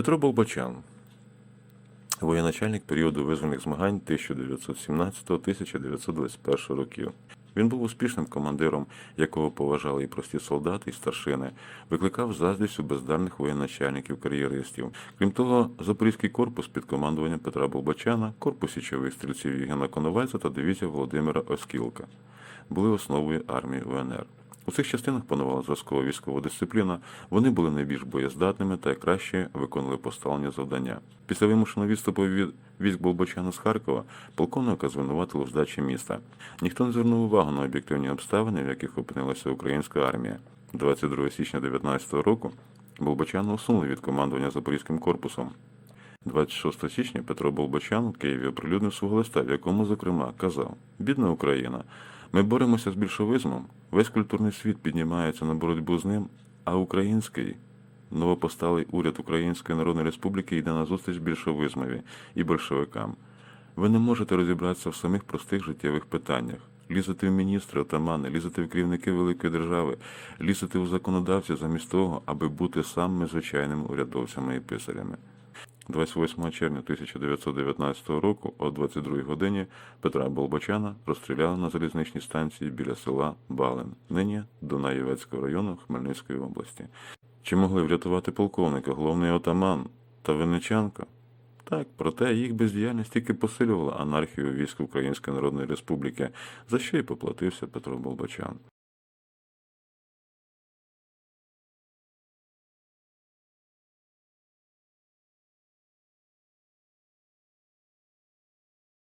Петро Болбачан, воєначальник періоду визвольних змагань 1917-1921 років. Він був успішним командиром, якого поважали і прості солдати, і старшини, викликав заздрість у бездарних воєначальників кар'єристів. Крім того, Запорізький корпус під командуванням Петра Болбачана, корпус січових стрільців Євгена Коновальця та дивізія Володимира Оскілка були основою армії УНР. У цих частинах панувала зразкова військова дисципліна, вони були найбільш боєздатними та краще виконували поставлені завдання. Після вимушеного відступу від військ Болбочана з Харкова полковника звинуватили в здачі міста. Ніхто не звернув увагу на об'єктивні обставини, в яких опинилася українська армія. 22 січня 19 року Болбочана усунули від командування Запорізьким корпусом. 26 січня Петро Болбочан у Києві оприлюднив свого листа, в якому, зокрема, казав: Бідна Україна, ми боремося з більшовизмом, весь культурний світ піднімається на боротьбу з ним, а український новопосталий уряд Української Народної Республіки йде на зустріч більшовизмові і большевикам. Ви не можете розібратися в самих простих життєвих питаннях. Лізете в міністри, отамани, лізете в керівники великої держави, лізете у законодавці замість того, аби бути самими звичайними урядовцями і писарями. 28 червня 1919 року о 22 годині Петра Болбочана розстріляли на залізничній станції біля села Балин, нині Дунаєвецького району Хмельницької області. Чи могли врятувати полковника, головний отаман та Винниченко? Так, проте їх бездіяльність тільки посилювала анархію військ Української Народної Республіки, за що й поплатився Петро Болбочан.